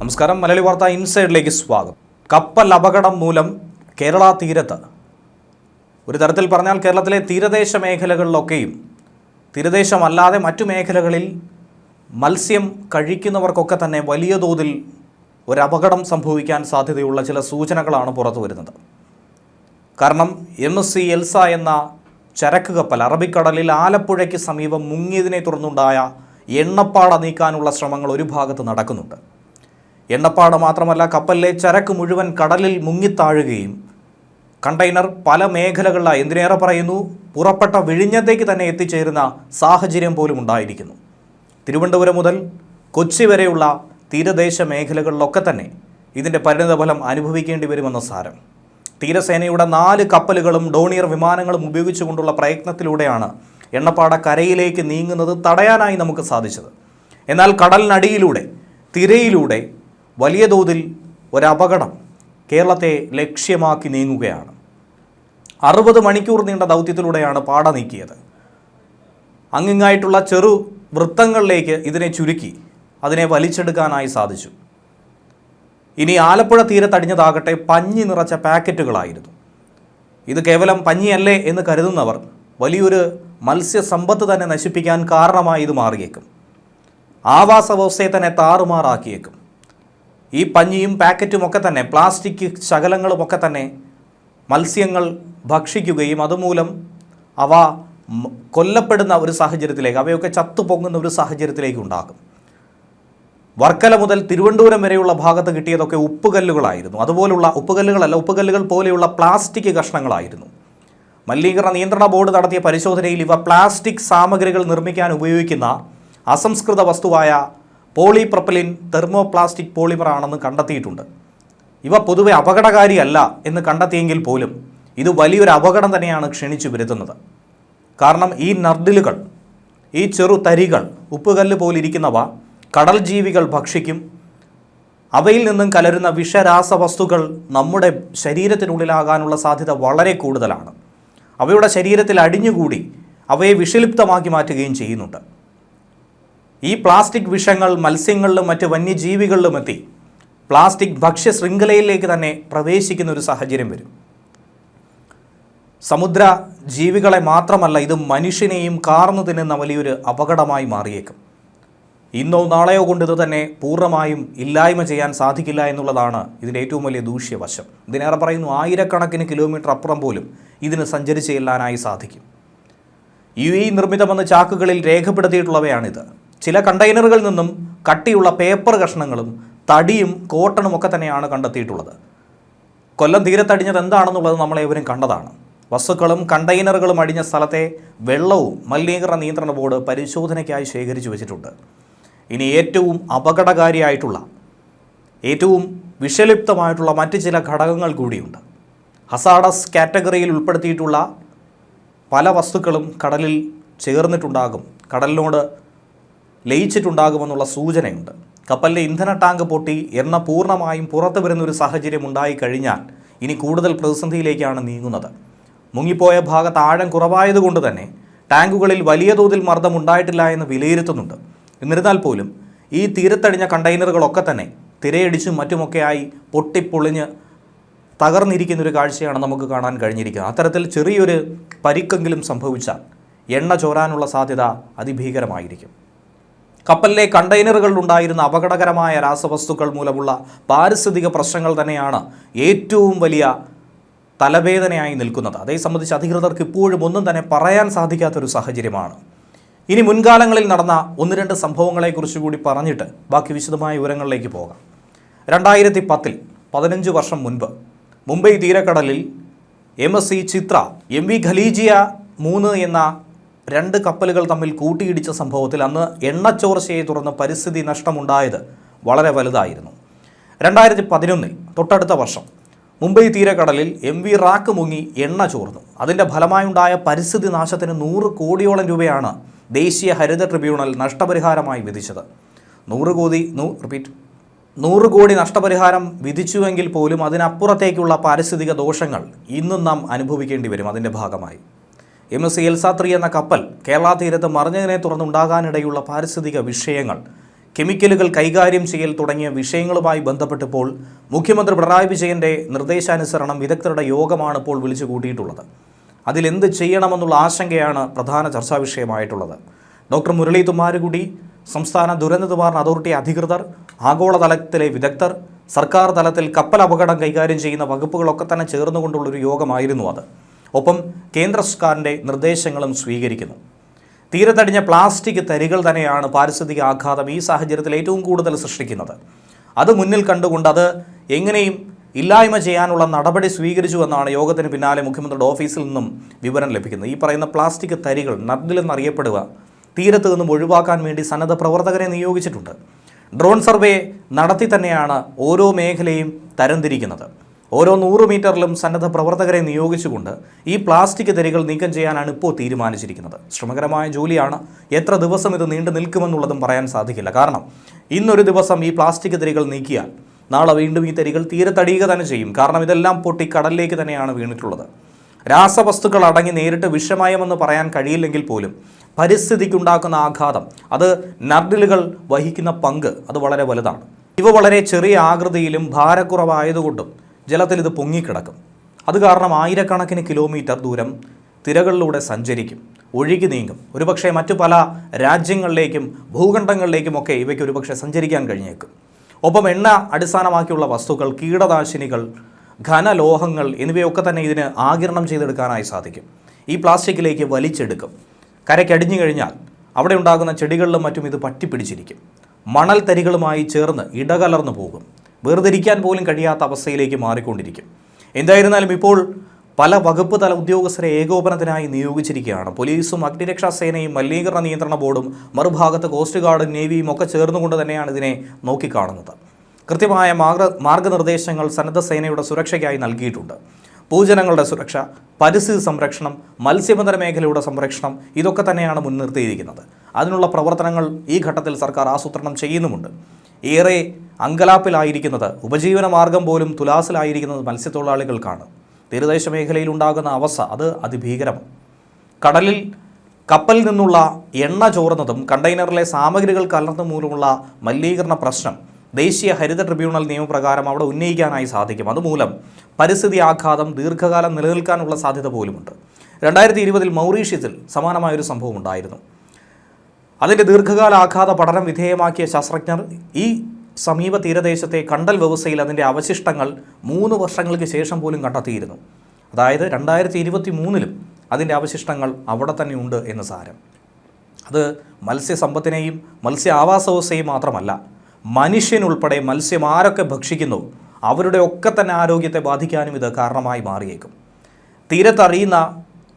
നമസ്കാരം. മലയാളി വാർത്ത ഇൻസൈഡിലേക്ക് സ്വാഗതം. കപ്പൽ അപകടം മൂലം കേരള തീരത്ത്. ഒരു തരത്തിൽ പറഞ്ഞാൽ കേരളത്തിലെ തീരദേശ മേഖലകളിലൊക്കെയും തീരദേശമല്ലാതെ മറ്റു മേഖലകളിൽ മത്സ്യം കഴിക്കുന്നവർക്കൊക്കെ തന്നെ വലിയ തോതിൽ ഒരു അപകടം സംഭവിക്കാൻ സാധ്യതയുള്ള ചില സൂചനകളാണ് പുറത്തു വരുന്നത്. കാരണം എം എസ് സി എൽസ എന്ന ചരക്ക് കപ്പൽ അറബിക്കടലിൽ ആലപ്പുഴയ്ക്ക് സമീപം മുങ്ങിയതിനെ തുടർന്നുണ്ടായ എണ്ണപ്പാട നീക്കാനുള്ള ശ്രമങ്ങൾ ഒരു ഭാഗത്ത് നടക്കുന്നുണ്ട്. എണ്ണപ്പാട മാത്രമല്ല കപ്പലിലെ ചരക്ക് മുഴുവൻ കടലിൽ മുങ്ങിത്താഴുകയും കണ്ടെയ്നർ പല മേഖലകളിലായി എന്തിനേറെ പറയുന്നു പുറപ്പെട്ട വിഴിഞ്ഞത്തേക്ക് തന്നെ എത്തിച്ചേരുന്ന സാഹചര്യം പോലും ഉണ്ടായിരിക്കുന്നു. തിരുവനന്തപുരം മുതൽ കൊച്ചി വരെയുള്ള തീരദേശ മേഖലകളിലൊക്കെ തന്നെ ഇതിന്റെ പരിണിതഫലം അനുഭവിക്കേണ്ടി വരുമെന്ന സാരം. തീരസേനയുടെ നാല് കപ്പലുകളും ഡോണിയർ വിമാനങ്ങളും ഉപയോഗിച്ചുകൊണ്ടുള്ള പ്രയത്നത്തിലൂടെയാണ് എണ്ണപ്പാട കരയിലേക്ക് നീങ്ങുന്നത് തടയാനായി നമുക്ക് സാധിച്ചത്. എന്നാൽ കടലിനടിയിലൂടെ തിരയിലൂടെ വലിയ തോതിൽ ഒരപകടം കേരളത്തെ ലക്ഷ്യമാക്കി നീങ്ങുകയാണ്. അറുപത് മണിക്കൂർ നീണ്ട ദൗത്യത്തിലൂടെയാണ് പാട നീക്കിയത്. അങ്ങിങ്ങായിട്ടുള്ള ചെറു വൃത്തങ്ങളിലേക്ക് ഇതിനെ ചുരുക്കി അതിനെ വലിച്ചെടുക്കാനായി സാധിച്ചു. ഇനി ആലപ്പുഴ തീരത്തടിഞ്ഞതാകട്ടെ പഞ്ഞി നിറച്ച പാക്കറ്റുകളായിരുന്നു. ഇത് കേവലം പഞ്ഞിയല്ലേ എന്ന് കരുതുന്നവർ വലിയൊരു മത്സ്യസമ്പത്ത് തന്നെ നശിപ്പിക്കാൻ കാരണമായി ഇത് മാറിയേക്കും. ആവാസ വ്യവസ്ഥയെ തന്നെ താറുമാറാക്കിയേക്കും. ഈ പഞ്ഞിയും പാക്കറ്റും ഒക്കെ തന്നെ പ്ലാസ്റ്റിക് ശകലങ്ങളും ഒക്കെ തന്നെ മത്സ്യങ്ങൾ ഭക്ഷിക്കുകയും അതുമൂലം അവ കൊല്ലപ്പെടുന്ന ഒരു സാഹചര്യത്തിലേക്ക് അവയൊക്കെ ചത്തുപൊങ്ങുന്ന ഒരു സാഹചര്യത്തിലേക്ക് ഉണ്ടാകും. വർക്കല മുതൽ തിരുവനന്തപുരം വരെയുള്ള ഭാഗത്ത് കിട്ടിയതൊക്കെ ഉപ്പുകല്ലുകളായിരുന്നു. അതുപോലുള്ള ഉപ്പുകല്ലുകളല്ല ഉപ്പുകല്ലുകൾ പോലെയുള്ള പ്ലാസ്റ്റിക് കഷ്ണങ്ങളായിരുന്നു. മലിനീകരണ നിയന്ത്രണ ബോർഡ് നടത്തിയ പരിശോധനയിൽ ഇവ പ്ലാസ്റ്റിക് സാമഗ്രികൾ നിർമ്മിക്കാൻ ഉപയോഗിക്കുന്ന അസംസ്കൃത വസ്തുവായ പോളിപ്രപ്പലിൻ തെർമോപ്ലാസ്റ്റിക് പോളിമർ ആണെന്ന് കണ്ടെത്തിയിട്ടുണ്ട്. ഇവ പൊതുവെ അപകടകാരിയല്ല എന്ന് കണ്ടെത്തിയെങ്കിൽ പോലും ഇത് വലിയൊരു അപകടം തന്നെയാണ് ക്ഷണിച്ചു വരുത്തുന്നത്. കാരണം ഈ നർഡിലുകൾ ഈ ചെറു തരികൾ ഉപ്പുകല്ല് പോലിരിക്കുന്നവ കടൽ ജീവികൾ ഭക്ഷിക്കും. അവയിൽ നിന്നും കലരുന്ന വിഷരാസവസ്തുക്കൾ നമ്മുടെ ശരീരത്തിനുള്ളിലാകാനുള്ള സാധ്യത വളരെ കൂടുതലാണ്. അവയുടെ ശരീരത്തിൽ അടിഞ്ഞുകൂടി അവയെ വിഷലിപ്തമാക്കി മാറ്റുകയും ചെയ്യുന്നുണ്ട്. ഈ പ്ലാസ്റ്റിക് വിഷങ്ങൾ മത്സ്യങ്ങളിലും മറ്റ് വന്യജീവികളിലും എത്തി. പ്ലാസ്റ്റിക് ഭക്ഷ്യ ശൃംഖലയിലേക്ക് തന്നെ പ്രവേശിക്കുന്ന ഒരു സാഹചര്യം വരും. സമുദ്ര ജീവികളെ മാത്രമല്ല ഇത് മനുഷ്യനെയും കാർന്നു തിന്നുന്ന വലിയൊരു അപകടമായി മാറിയേക്കും. ഇന്നോ നാളെയോ കൊണ്ട് ഇത് തന്നെ പൂർണമായും ഇല്ലായ്മ ചെയ്യാൻ സാധിക്കില്ല എന്നുള്ളതാണ് ഇതിന്റെ ഏറ്റവും വലിയ ദൂഷ്യവശം. ഇതിനേറെ പറയുന്നു ആയിരക്കണക്കിന് കിലോമീറ്റർ അപ്പുറം പോലും ഇതിന് സഞ്ചരിച്ച് ചെല്ലാനായി സാധിക്കും. യു എ നിർമ്മിതമെന്ന ചാക്കുകളിൽ രേഖപ്പെടുത്തിയിട്ടുള്ളവയാണിത്. ചില കണ്ടെയ്നറുകളിൽ നിന്നും കട്ടിയുള്ള പേപ്പർ കഷ്ണങ്ങളും തടിയും കോട്ടണും ഒക്കെ തന്നെയാണ് കണ്ടെത്തിയിട്ടുള്ളത്. കൊല്ലം തീരത്തടിഞ്ഞത് എന്താണെന്നുള്ളത് നമ്മളേവരും കണ്ടതാണ്. വസ്തുക്കളും കണ്ടെയ്നറുകളും അടിഞ്ഞ സ്ഥലത്തെ വെള്ളവും മലിനീകരണ നിയന്ത്രണ ബോർഡ് പരിശോധനയ്ക്കായി ശേഖരിച്ചു വെച്ചിട്ടുണ്ട്. ഇനി ഏറ്റവും അപകടകാരിയായിട്ടുള്ള ഏറ്റവും വിഷലിപ്തമായിട്ടുള്ള മറ്റ് ചില ഘടകങ്ങൾ കൂടിയുണ്ട്. ഹസാഡസ് കാറ്റഗറിയിൽ ഉൾപ്പെടുത്തിയിട്ടുള്ള പല വസ്തുക്കളും കടലിൽ ചേർന്നിട്ടുണ്ടാകും. കടലിനോട് ലയിച്ചിട്ടുണ്ടാകുമെന്നുള്ള സൂചനയുണ്ട്. കപ്പലിലെ ഇന്ധന ടാങ്ക് പൊട്ടി എണ്ണ പൂർണമായും പുറത്തു വരുന്ന ഒരു സാഹചര്യം ഉണ്ടായിക്കഴിഞ്ഞാൽ ഇനി കൂടുതൽ പ്രതിസന്ധിയിലേക്കാണ് നീങ്ങുന്നത്. മുങ്ങിപ്പോയ ഭാഗത്ത് ആഴം കുറവായതുകൊണ്ട് തന്നെ ടാങ്കുകളിൽ വലിയ തോതിൽ മർദ്ദം ഉണ്ടായിട്ടില്ല എന്ന് വിലയിരുത്തുന്നുണ്ട്. എന്നിരുന്നാൽ പോലും ഈ തീരത്തടിഞ്ഞ കണ്ടെയ്നറുകളൊക്കെ തന്നെ തിരയടിച്ചും മറ്റുമൊക്കെയായി പൊട്ടിപ്പൊളിഞ്ഞ് തകർന്നിരിക്കുന്ന ഒരു കാഴ്ചയാണ് നമുക്ക് കാണാൻ കഴിഞ്ഞിരിക്കുന്നത്. അത്തരത്തിൽ ചെറിയൊരു പരിക്കെങ്കിലും സംഭവിച്ചാൽ എണ്ണ ചോരാനുള്ള സാധ്യത അതിഭീകരമായിരിക്കും. കപ്പലിലെ കണ്ടെയ്നറുകളിലുണ്ടായിരുന്ന അപകടകരമായ രാസവസ്തുക്കൾ മൂലമുള്ള പാരിസ്ഥിതിക പ്രശ്നങ്ങൾ തന്നെയാണ് ഏറ്റവും വലിയ തലവേദനയായി നിൽക്കുന്നത്. അതേ സംബന്ധിച്ച് അധികൃതർക്ക് ഇപ്പോഴും ഒന്നും തന്നെ പറയാൻ സാധിക്കാത്തൊരു സാഹചര്യമാണ്. ഇനി മുൻകാലങ്ങളിൽ നടന്ന ഒന്ന് രണ്ട് സംഭവങ്ങളെക്കുറിച്ച് കൂടി പറഞ്ഞിട്ട് ബാക്കി വിശദമായ വിവരങ്ങളിലേക്ക് പോകാം. രണ്ടായിരത്തി പത്തിൽ പതിനഞ്ച് വർഷം മുൻപ് മുംബൈ തീരക്കടലിൽ M S C Chitra M V Khalijia മൂന്ന് എന്ന രണ്ട് കപ്പലുകൾ തമ്മിൽ കൂട്ടിയിടിച്ച സംഭവത്തിൽ അന്ന് എണ്ണച്ചോർച്ചയെ തുടർന്ന് പരിസ്ഥിതി നഷ്ടമുണ്ടായത് വളരെ വലുതായിരുന്നു. രണ്ടായിരത്തി പതിനൊന്നിൽ തൊട്ടടുത്ത വർഷം മുംബൈ തീരക്കടലിൽ എം വി റാക്ക് മുങ്ങി എണ്ണ ചോർന്നു. അതിന്റെ ഫലമായുണ്ടായ പരിസ്ഥിതി നാശത്തിന് നൂറ് കോടിയോളം രൂപയാണ് ദേശീയ ഹരിത ട്രിബ്യൂണൽ നഷ്ടപരിഹാരമായി വിധിച്ചത്. നൂറ് കോടി നൂ റിപ്പീറ്റ്. നൂറ് കോടി നഷ്ടപരിഹാരം വിധിച്ചുവെങ്കിൽ പോലും അതിനപ്പുറത്തേക്കുള്ള പാരിസ്ഥിതിക ദോഷങ്ങൾ ഇന്നും നാം അനുഭവിക്കേണ്ടി വരും. അതിന്റെ ഭാഗമായി എം എസ് എൽസാത്രി എന്ന കപ്പൽ കേരള തീരത്ത് മറിഞ്ഞതിനെ തുടർന്നുണ്ടാകാനിടയുള്ള പാരിസ്ഥിതിക വിഷയങ്ങൾ കെമിക്കലുകൾ കൈകാര്യം ചെയ്യൽ തുടങ്ങിയ വിഷയങ്ങളുമായി ബന്ധപ്പെട്ടപ്പോൾ മുഖ്യമന്ത്രി പിണറായി വിജയന്റെ നിർദ്ദേശാനുസരണം വിദഗ്ധരുടെ യോഗമാണ് ഇപ്പോൾ വിളിച്ചു കൂട്ടിയിട്ടുള്ളത് അതിലെന്ത് ചെയ്യണമെന്നുള്ള ആശങ്കയാണ് പ്രധാന ചർച്ചാ വിഷയമായിട്ടുള്ളത്. ഡോക്ടർ മുരളി തുമ്മാരുകുടി സംസ്ഥാന ദുരന്ത നിവാരണ അതോറിറ്റി അധികൃതർ ആഗോളതലത്തിലെ വിദഗ്ധർ സർക്കാർ തലത്തിൽ കപ്പൽ അപകടം കൈകാര്യം ചെയ്യുന്ന വകുപ്പുകളൊക്കെ തന്നെ ചേർന്നുകൊണ്ടുള്ളൊരു യോഗമായിരുന്നു അത്. ഒപ്പം കേന്ദ്ര സർക്കാരിന്റെ നിർദ്ദേശങ്ങളും സ്വീകരിക്കുന്നു. തീരത്തടിഞ്ഞ പ്ലാസ്റ്റിക് തരികൾ തന്നെയാണ് പാരിസ്ഥിതിക ആഘാതം ഈ സാഹചര്യത്തിൽ ഏറ്റവും കൂടുതൽ സൃഷ്ടിക്കുന്നത്. അത് മുന്നിൽ കണ്ടുകൊണ്ട് അത് എങ്ങനെയും ഇല്ലായ്മ ചെയ്യാനുള്ള നടപടി സ്വീകരിച്ചു എന്നാണ് യോഗത്തിന് പിന്നാലെ മുഖ്യമന്ത്രിയുടെ ഓഫീസിൽ നിന്നും വിവരം ലഭിക്കുന്നത്. ഈ പറയുന്ന പ്ലാസ്റ്റിക് തരികൾ നദിലെന്നറിയപ്പെടുക തീരത്ത് നിന്നും ഒഴിവാക്കാൻ വേണ്ടി സന്നദ്ധ പ്രവർത്തകരെ നിയോഗിച്ചിട്ടുണ്ട്. ഡ്രോൺ സർവേ നടത്തി തന്നെയാണ് ഓരോ മേഖലയും തരംതിരിക്കുന്നത്. ഓരോ നൂറ് മീറ്ററിലും സന്നദ്ധ പ്രവർത്തകരെ നിയോഗിച്ചുകൊണ്ട് ഈ പ്ലാസ്റ്റിക് തരികൾ നീക്കം ചെയ്യാനാണ് ഇപ്പോൾ തീരുമാനിച്ചിരിക്കുന്നത്. ശ്രമകരമായ ജോലിയാണ്. എത്ര ദിവസം ഇത് നീണ്ടു നിൽക്കുമെന്നുള്ളതും പറയാൻ സാധിക്കില്ല. കാരണം ഇന്നൊരു ദിവസം ഈ പ്ലാസ്റ്റിക് തരികൾ നീക്കിയാൽ നാളെ വീണ്ടും ഈ തരികൾ തീരത്തടിയുക തന്നെ ചെയ്യും. കാരണം ഇതെല്ലാം പൊട്ടി കടലിലേക്ക് തന്നെയാണ് വീണിട്ടുള്ളത്. രാസവസ്തുക്കൾ അടങ്ങി നേരിട്ട് വിഷമയമെന്ന് പറയാൻ കഴിയില്ലെങ്കിൽ പോലും പരിസ്ഥിതിക്കുണ്ടാക്കുന്ന ആഘാതം അത് നർഡിലുകൾ വഹിക്കുന്ന പങ്ക് അത് വളരെ വലുതാണ്. ഇവ വളരെ ചെറിയ ആകൃതിയിലും ഭാരക്കുറവായതുകൊണ്ടും ജലത്തിൽ ഇത് പൊങ്ങിക്കിടക്കും. അത് കാരണം ആയിരക്കണക്കിന് കിലോമീറ്റർ ദൂരം തിരകളിലൂടെ സഞ്ചരിക്കും. ഒഴുകി നീങ്ങും. ഒരുപക്ഷെ മറ്റു പല രാജ്യങ്ങളിലേക്കും ഭൂഖണ്ഡങ്ങളിലേക്കും ഒക്കെ ഇവയ്ക്ക് ഒരുപക്ഷെ സഞ്ചരിക്കാൻ കഴിഞ്ഞേക്കും. ഒപ്പം എണ്ണ അടിസ്ഥാനമാക്കിയുള്ള വസ്തുക്കൾ കീടനാശിനികൾ ഘനലോഹങ്ങൾ എന്നിവയൊക്കെ തന്നെ ഇതിന് ആകിരണം ചെയ്തെടുക്കാനായി സാധിക്കും. ഈ പ്ലാസ്റ്റിക്കിലേക്ക് വലിച്ചെടുക്കും. കരയ്ക്കടിഞ്ഞു കഴിഞ്ഞാൽ അവിടെ ഉണ്ടാകുന്ന ചെടികളിലും മറ്റും ഇത് പറ്റിപ്പിടിച്ചിരിക്കും. മണൽ തരികളുമായി ചേർന്ന് ഇടകലർന്നു പോകും. വേർതിരിക്കാൻ പോലും കഴിയാത്ത അവസ്ഥയിലേക്ക് മാറിക്കൊണ്ടിരിക്കും. എന്തായിരുന്നാലും ഇപ്പോൾ പല വകുപ്പ് തല ഉദ്യോഗസ്ഥരെ ഏകോപനത്തിനായി നിയോഗിച്ചിരിക്കുകയാണ്. പോലീസും അഗ്നിരക്ഷാ സേനയും മലിനീകരണ നിയന്ത്രണ ബോർഡും മറുഭാഗത്ത് കോസ്റ്റ് ഗാർഡും നേവിയും ഒക്കെ ചേർന്നുകൊണ്ട് തന്നെയാണ് ഇതിനെ നോക്കിക്കാണുന്നത്. കൃത്യമായ മാർഗ മാർഗനിർദ്ദേശങ്ങൾ സന്നദ്ധ സേനയുടെ സുരക്ഷയ്ക്കായി നൽകിയിട്ടുണ്ട്. ഭൂജനങ്ങളുടെ സുരക്ഷ പരിസ്ഥിതി സംരക്ഷണം മത്സ്യബന്ധന മേഖലയുടെ സംരക്ഷണം ഇതൊക്കെ തന്നെയാണ് മുൻനിർത്തിയിരിക്കുന്നത്. അതിനുള്ള പ്രവർത്തനങ്ങൾ ഈ ഘട്ടത്തിൽ സർക്കാർ ആസൂത്രണം ചെയ്യുന്നുമുണ്ട്. ഏറെ അങ്കലാപ്പിലായിരിക്കുന്നത് ഉപജീവന മാർഗം പോലും തുലാസിലായിരിക്കുന്നത് മത്സ്യത്തൊഴിലാളികൾക്കാണ്. തീരദേശ മേഖലയിൽ ഉണ്ടാകുന്ന അവസ്ഥ അത് അതിഭീകരമാണ്. കടലിൽ കപ്പലിൽ നിന്നുള്ള എണ്ണ ചോർന്നതും കണ്ടെയ്നറിലെ സാമഗ്രികൾ കലർന്നു മൂലമുള്ള മലിനീകരണ പ്രശ്നം ദേശീയ ഹരിത ട്രിബ്യൂണൽ നിയമപ്രകാരം അവിടെ ഉന്നയിക്കാനായി സാധിക്കും. അതുമൂലം പരിസ്ഥിതി ആഘാതം ദീർഘകാലം നിലനിൽക്കാനുള്ള സാധ്യത പോലുമുണ്ട്. രണ്ടായിരത്തി ഇരുപതിൽ മൗറീഷ്യത്തിൽ സമാനമായൊരു സംഭവം ഉണ്ടായിരുന്നു അതിന്റെ ദീർഘകാല ആഘാത പഠനം വിധേയമാക്കിയ ശാസ്ത്രജ്ഞർ ഈ സമീപ തീരദേശത്തെ കണ്ടൽ വ്യവസ്ഥയിൽ അതിന്റെ അവശിഷ്ടങ്ങൾ മൂന്ന് വർഷങ്ങൾക്ക് ശേഷം പോലും കണ്ടെത്തിയിരുന്നു. അതായത് രണ്ടായിരത്തി ഇരുപത്തി മൂന്നിലും അതിന്റെ അവശിഷ്ടങ്ങൾ അവിടെ തന്നെ ഉണ്ട് എന്ന് സാരം. അത് മത്സ്യസമ്പത്തിനെയും മത്സ്യ ആവാസ വ്യവസ്ഥയും മാത്രമല്ല മനുഷ്യനുൾപ്പെടെ മത്സ്യം ആരൊക്കെ ഭക്ഷിക്കുന്നു അവരുടെ ഒക്കെ തന്നെ ആരോഗ്യത്തെ ബാധിക്കാനും ഇത് കാരണമായി മാറിയേക്കും. തീരത്തറിയുന്ന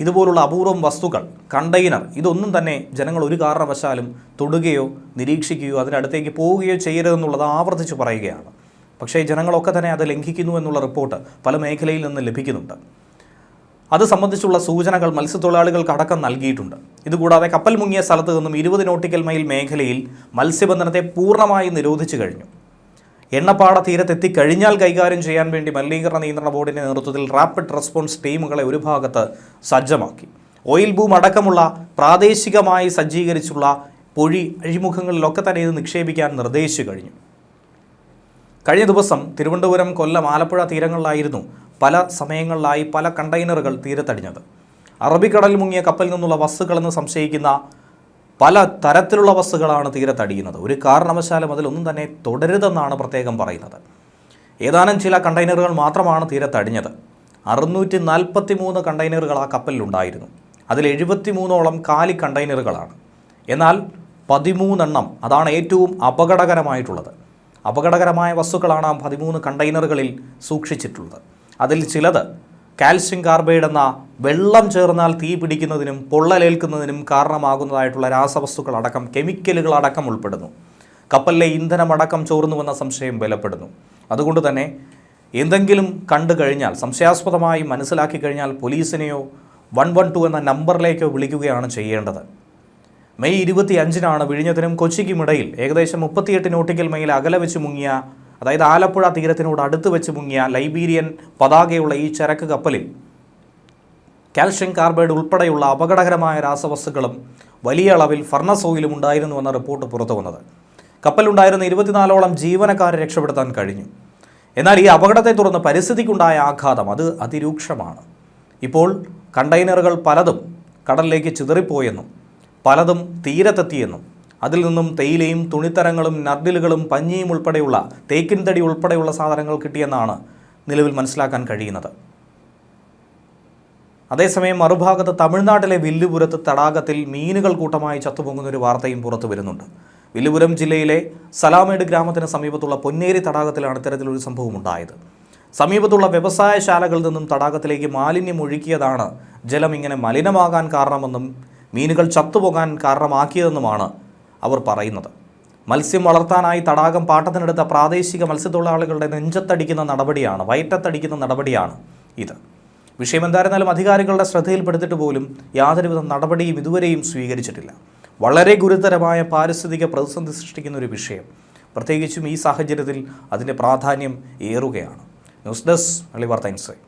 ഇതുപോലുള്ള അപൂർവം വസ്തുക്കൾ കണ്ടെയ്നർ ഇതൊന്നും തന്നെ ജനങ്ങൾ ഒരു കാരണവശാലും തൊടുകയോ നിരീക്ഷിക്കുകയോ അതിനടുത്തേക്ക് പോവുകയോ ചെയ്യരുതെന്നുള്ളത് ആവർത്തിച്ച് പറയുകയാണ്. പക്ഷേ ജനങ്ങളൊക്കെ തന്നെ അത് ലംഘിക്കുന്നു എന്നുള്ള റിപ്പോർട്ട് പല മേഖലയിൽ നിന്ന് ലഭിക്കുന്നുണ്ട്. അത് സംബന്ധിച്ചുള്ള സൂചനകൾ മത്സ്യത്തൊഴിലാളികൾക്ക് അടക്കം നൽകിയിട്ടുണ്ട്. ഇതുകൂടാതെ കപ്പൽ മുങ്ങിയ സ്ഥലത്ത് നിന്നും ഇരുപത് നോട്ടിക്കൽ മൈൽ മേഖലയിൽ മത്സ്യബന്ധനത്തെ പൂർണമായി നിരോധിച്ചു കഴിഞ്ഞു. എണ്ണപ്പാട തീരത്തെത്തിക്കഴിഞ്ഞാൽ കൈകാര്യം ചെയ്യാൻ വേണ്ടി മലിനീകരണ നിയന്ത്രണ ബോർഡിന്റെ നേതൃത്വത്തിൽ റാപ്പിഡ് റെസ്പോൺസ് ടീമുകളെ ഒരു ഭാഗത്ത് സജ്ജമാക്കി. ഓയിൽ ബൂം അടക്കമുള്ള പ്രാദേശികമായി സജ്ജീകരിച്ചുള്ള പൊഴി അഴിമുഖങ്ങളിലൊക്കെ തന്നെ ഇത് നിക്ഷേപിക്കാൻ നിർദ്ദേശിച്ചു കഴിഞ്ഞു. കഴിഞ്ഞ ദിവസം തിരുവനന്തപുരം കൊല്ലം ആലപ്പുഴ തീരങ്ങളിലായിരുന്നു പല സമയങ്ങളിലായി പല കണ്ടെയ്നറുകൾ തീരത്തടിഞ്ഞത്. അറബിക്കടലിൽ മുങ്ങിയ കപ്പലിൽ നിന്നുള്ള വസ്തുക്കളെന്ന് സംശയിക്കുന്ന പല തരത്തിലുള്ള വസ്തുക്കളാണ് തീരത്തടിയുന്നത് ഒരു കാരണവശാലും അതിലൊന്നും തന്നെ തുടരുതെന്നാണ് പ്രത്യേകം പറയുന്നത്. ഏതാനും ചില കണ്ടെയ്നറുകൾ മാത്രമാണ് തീരത്തടിഞ്ഞത് അറുന്നൂറ്റി നാൽപ്പത്തി മൂന്ന് കണ്ടെയ്നറുകൾ ആ കപ്പലിലുണ്ടായിരുന്നു. അതിൽ എഴുപത്തി മൂന്നോളം കാലി കണ്ടെയ്നറുകളാണ്. എന്നാൽ പതിമൂന്നെണ്ണം അതാണ് ഏറ്റവും അപകടകരമായിട്ടുള്ളത്. അപകടകരമായ വസ്തുക്കളാണ് ആ പതിമൂന്ന് കണ്ടെയ്നറുകളിൽ സൂക്ഷിച്ചിട്ടുള്ളത്. അതിൽ ചിലത് കാൽസ്യം കാർബൈഡ് എന്ന വെള്ളം ചേർന്നാൽ തീ പിടിക്കുന്നതിനും പൊള്ളലേൽക്കുന്നതിനും കാരണമാകുന്നതായിട്ടുള്ള രാസവസ്തുക്കളടക്കം കെമിക്കലുകൾ അടക്കം ഉൾപ്പെടുന്നു. കപ്പലിലെ ഇന്ധനമടക്കം ചോർന്നുവെന്ന സംശയം ബലപ്പെടുന്നു. അതുകൊണ്ട് തന്നെ എന്തെങ്കിലും കണ്ടു കഴിഞ്ഞാൽ സംശയാസ്പദമായി മനസ്സിലാക്കി കഴിഞ്ഞാൽ പോലീസിനെയോ വൺ വൺ ടു എന്ന നമ്പറിലേക്കോ വിളിക്കുകയാണ് ചെയ്യേണ്ടത്. മെയ് ഇരുപത്തി അഞ്ചിനാണ് വിഴിഞ്ഞത്തിനും കൊച്ചിക്കുമിടയിൽ ഏകദേശം മുപ്പത്തിയെട്ട് നോട്ടിക്കൽ മൈൽ അകലെ വെച്ച് മുങ്ങിയ അതായത് ആലപ്പുഴ തീരത്തിനോട് അടുത്ത് വെച്ച് മുങ്ങിയ ലൈബീരിയൻ പതാകയുള്ള ഈ ചരക്ക് കപ്പലിൽ കാൽഷ്യം കാർബൈഡ് ഉൾപ്പെടെയുള്ള അപകടകരമായ രാസവസ്തുക്കളും വലിയ അളവിൽ ഫർണസ് ഓയിലും ഉണ്ടായിരുന്നുവെന്ന റിപ്പോർട്ട് പുറത്തു വന്നത്. കപ്പലുണ്ടായിരുന്ന ഇരുപത്തിനാലോളം ജീവനക്കാരെ രക്ഷപ്പെടുത്താൻ കഴിഞ്ഞു. എന്നാൽ ഈ അപകടത്തെ തുടർന്ന് പരിസ്ഥിതിക്കുണ്ടായ ആഘാതം അത് അതിരൂക്ഷമാണ്. ഇപ്പോൾ കണ്ടെയ്നറുകൾ പലതും കടലിലേക്ക് ചിതറിപ്പോയെന്നും പലതും തീരത്തെത്തിയെന്നും അതിൽ നിന്നും തേയിലയും തുണിത്തരങ്ങളും നർഡിലുകളും പഞ്ഞിയും ഉൾപ്പെടെയുള്ള തേക്കിൻ തടി ഉൾപ്പെടെയുള്ള സാധനങ്ങൾ കിട്ടിയെന്നാണ് നിലവിൽ മനസ്സിലാക്കാൻ കഴിയുന്നത്. അതേസമയം മറുഭാഗത്ത് തമിഴ്നാട്ടിലെ വില്ലുപുരത്ത് തടാകത്തിൽ മീനുകൾ കൂട്ടമായി ചത്തുപൊങ്ങുന്ന ഒരു വാർത്തയും പുറത്തു വരുന്നുണ്ട്. വില്ലുപുരം ജില്ലയിലെ സലാമേട് ഗ്രാമത്തിന് സമീപത്തുള്ള പൊന്നേരി തടാകത്തിലാണ് ഇത്തരത്തിലൊരു സംഭവം ഉണ്ടായത്. സമീപത്തുള്ള വ്യവസായശാലകളിൽ നിന്നും തടാകത്തിലേക്ക് മാലിന്യം ഒഴുക്കിയതാണ് ജലം ഇങ്ങനെ മലിനമാകാൻ കാരണമെന്നും മീനുകൾ ചത്തുപോകാൻ കാരണമാക്കിയതെന്നുമാണ് അവർ പറയുന്നത്. മത്സ്യം വളർത്താനായി തടാകം പാട്ടത്തിനെടുത്ത പ്രാദേശിക മത്സ്യത്തൊഴിലാളികളുടെ നെഞ്ചത്തടിക്കുന്ന നടപടിയാണ് വയറ്റത്തടിക്കുന്ന നടപടിയാണ് ഇത്. വിഷയമെന്തായിരുന്നാലും അധികാരികളുടെ ശ്രദ്ധയിൽപ്പെടുത്തിട്ട് പോലും യാതൊരുവിധ നടപടിയും ഇതുവരെയും സ്വീകരിച്ചിട്ടില്ല. വളരെ ഗുരുതരമായ പാരിസ്ഥിതിക പ്രതിസന്ധി സൃഷ്ടിക്കുന്ന ഒരു വിഷയം. പ്രത്യേകിച്ചും ഈ സാഹചര്യത്തിൽ അതിന്റെ പ്രാധാന്യം ഏറുകയാണ്. ന്യൂസ് ഡെസ്ക് അളി തൈൻസ് ഇൻസൈ.